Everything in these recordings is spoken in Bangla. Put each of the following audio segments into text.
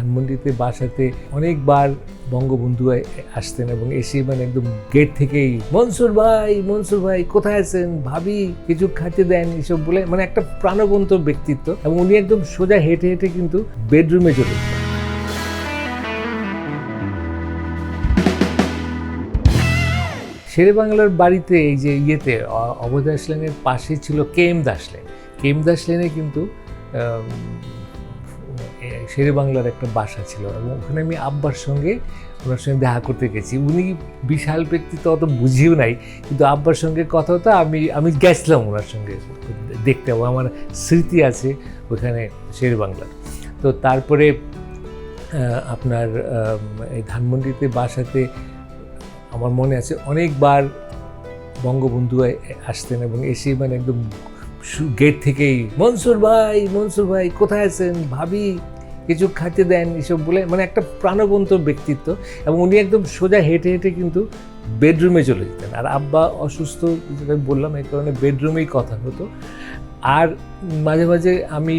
ধানমন্ডিতে বাসাতে অনেকবার বঙ্গবন্ধু আসতেন এবং এসে মানে একদম গেট থেকেই, মনসুর ভাই মনসুর ভাই, কোথায় আছেন? ভাবি, কিছু খাইতে দেন এসব বলে। মানে একটা প্রাণবন্ত ব্যক্তিত্ব এবং উনি একদম সোজা হেঁটে হেঁটে কিন্তু বেডরুমে চলে শেরে বাংলার বাড়িতে এই যে ইয়েতে, অ- অভয় দাস লেনের পাশে ছিল K M Das lane. K M Das লেনে কিন্তু শেরে বাংলার একটা বাসা ছিল এবং ওখানে আমি আব্বার সঙ্গে ওনার সঙ্গে দেখা করতে গেছি। উনি বিশাল ব্যক্তিত্ব অত বুঝিও নাই, কিন্তু আব্বার সঙ্গে কথা হতো, আমি আমি গেছিলাম ওনার সঙ্গে দেখতে আমার স্মৃতি আছে ওখানে শেরে বাংলার। তো তারপরে আপনার এই ধানমন্ডিতে বাসাতে আমার মনে আছে অনেকবার বঙ্গবন্ধু আসতেন এবং এসে মানে একদম গেট থেকেই, মনসুর ভাই মনসুর ভাই, কোথায় আছেন? ভাবি। কিছু খাইতে দেন এসব বলে মানে একটা প্রাণবন্ত ব্যক্তিত্ব এবং উনি একদম সোজা হেঁটে হেঁটে কিন্তু বেডরুমে চলে যেতেন। আর আব্বা অসুস্থ বললাম, এই কারণে বেডরুমেই কথা হতো। আর মাঝে মাঝে আমি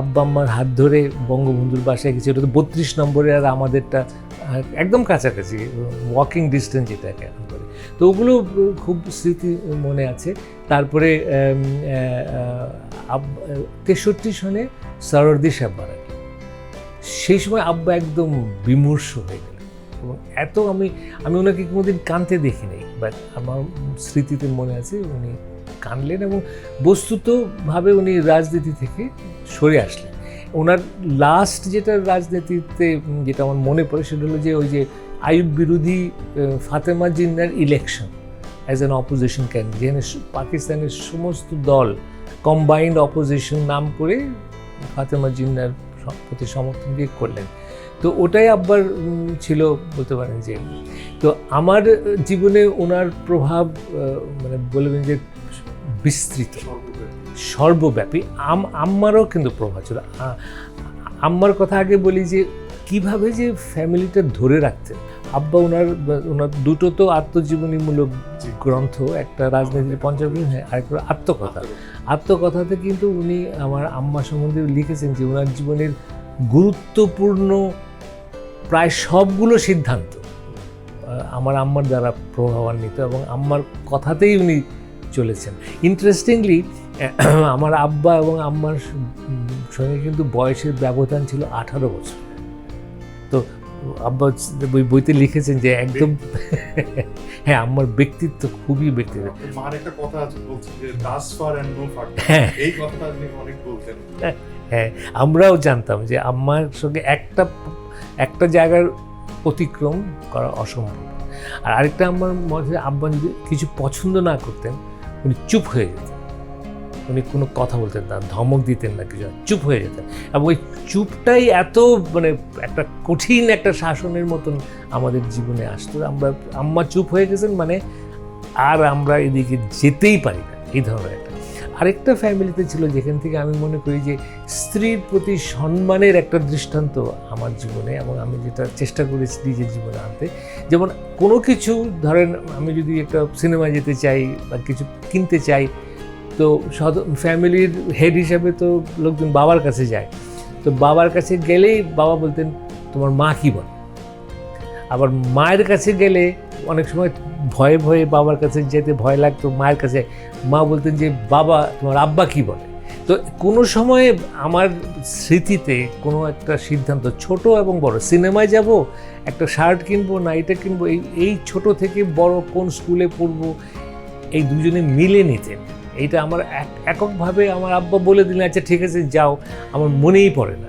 আব্বা আম্মার হাত ধরে বঙ্গবন্ধুর বাসায় গেছি, ওটা তো বত্রিশ নম্বরে আর আমাদেরটা, একদম কাছাকাছি ওয়াকিং ডিস্টেন্স যেটাকে এখন বলে। তো ওগুলো খুব স্মৃতি মনে আছে। তারপরে তেষট্টি সনে সরদি সাহেব মারা। সেই সময় আব্বা একদম বিমর্ষ হয়ে গেলেন এবং এত আমি আমি ওনাকে কোনোদিন কানতে দেখি নাই বাট আমার স্মৃতিতে মনে আছে উনি কানলেন এবং বস্তুতভাবে উনি রাজনীতি থেকে সরে আসলেন। ওনার লাস্ট যেটা রাজনীতিতে যেটা আমার মনে পড়ে সেটা হলো যে ওই যে আয়ুব বিরোধী Fatima জিন্নার election as an opposition candidate যেখানে পাকিস্তানের সমস্ত দল কম্বাইন্ড অপোজিশন নাম করে ফাতেমা জিন্নার প্রতি সমর্থন দিয়ে করলেন। তো ওটাই আব্বার ছিল বলতে পারেন যে, তো আমার জীবনে ওনার প্রভাব মানে বলবেন যে বিস্তৃত, সর্বব্যাপী। আম, আম্মারও কিন্তু প্রভাব ছিল। আম্মার কথা আগে বলি যে, কীভাবে যে ফ্যামিলিটা ধরে রাখতেন আব্বা ওনার ওনার দুটো তো আত্মজীবনীমূলক গ্রন্থ একটা রাজনীতির পঞ্চমী হ্যাঁ আরেকটা আত্মকথা। আত্মকথাতে কিন্তু উনি আমার আম্মা সম্বন্ধে লিখেছেন যে ওনার জীবনের গুরুত্বপূর্ণ প্রায় সবগুলো সিদ্ধান্ত আমার আম্মার দ্বারা প্রভাবান্বিত এবং আম্মার কথাতেই উনি চলেছেন। ইন্টারেস্টিংলি আমার আব্বা এবং আম্মার সঙ্গে কিন্তু বয়সের ব্যবধান ছিল আঠারো বছর। তো আব্বা বই বইতে লিখেছেন যে একদম হ্যাঁ আম্মার ব্যক্তিত্ব খুবই ব্যক্তিত্ব। মার একটা কথা আছে বলছে যে thus far and no far হ্যাঁ। এই কথাটা আপনি অনেক বলতেন। হ্যাঁ আমরাও জানতাম যে আম্মার সঙ্গে একটা একটা জায়গার অতিক্রম করা অসম্ভব। আর আরেকটা আমার মধ্যে আব্বা যদি কিছু পছন্দ না করতেন উনি চুপ হয়ে যেতেন। উনি কোনো কথা বলতেন না, ধমক দিতেন না, কিছু চুপ হয়ে যেতেন। এবং ওই চুপটাই এত মানে একটা কঠিন একটা শাসনের মতন আমাদের জীবনে আসতো। আমরা, আম্মা চুপ হয়ে গেছেন মানে আর আমরা এদিকে যেতেই পারি না, এই ধরনের একটা। আরেকটা ফ্যামিলিতে ছিল যেখান থেকে আমি মনে করি যে স্ত্রীর প্রতি সম্মানের একটা দৃষ্টান্ত আমার জীবনে এবং আমি যেটা চেষ্টা করেছি নিজের জীবনে আনতে। যেমন কোনো কিছু ধরেন আমি যদি একটা সিনেমা যেতে চাই বা কিছু কিনতে চাই তো ফ্যামিলির হেড হিসাবে তো লোকজন বাবার কাছে যায়। তো বাবার কাছে গেলেই বাবা বলতেন, তোমার মা কী বলে? আবার মায়ের কাছে গেলে অনেক সময় ভয়ে ভয়ে বাবার কাছে যেতে ভয় লাগতো, মায়ের কাছে মা বলতেন যে, বাবা, তোমার আব্বা কি বলে? তো কোনো সময়ে আমার স্মৃতিতে কোনো একটা সিদ্ধান্ত, ছোট এবং বড়, সিনেমায় যাব, একটা শার্ট কিনবো না এটা কিনবো, এই এই ছোট থেকে বড় কোন স্কুলে পড়ব, এই দুজনে মিলে নিতেন। এইটা আমার এক- এককভাবে আমার আব্বা বলে দিলেন আচ্ছা ঠিক আছে, যাও। আমার মনেই পড়ে না।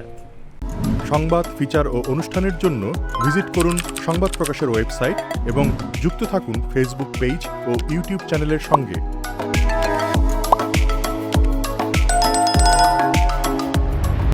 সংবাদ, ফিচার ও অনুষ্ঠানের জন্য ভিজিট করুন সংবাদ প্রকাশের ওয়েবসাইট এবং যুক্ত থাকুন ফেসবুক পেজ ও ইউটিউব চ্যানেলের সঙ্গে।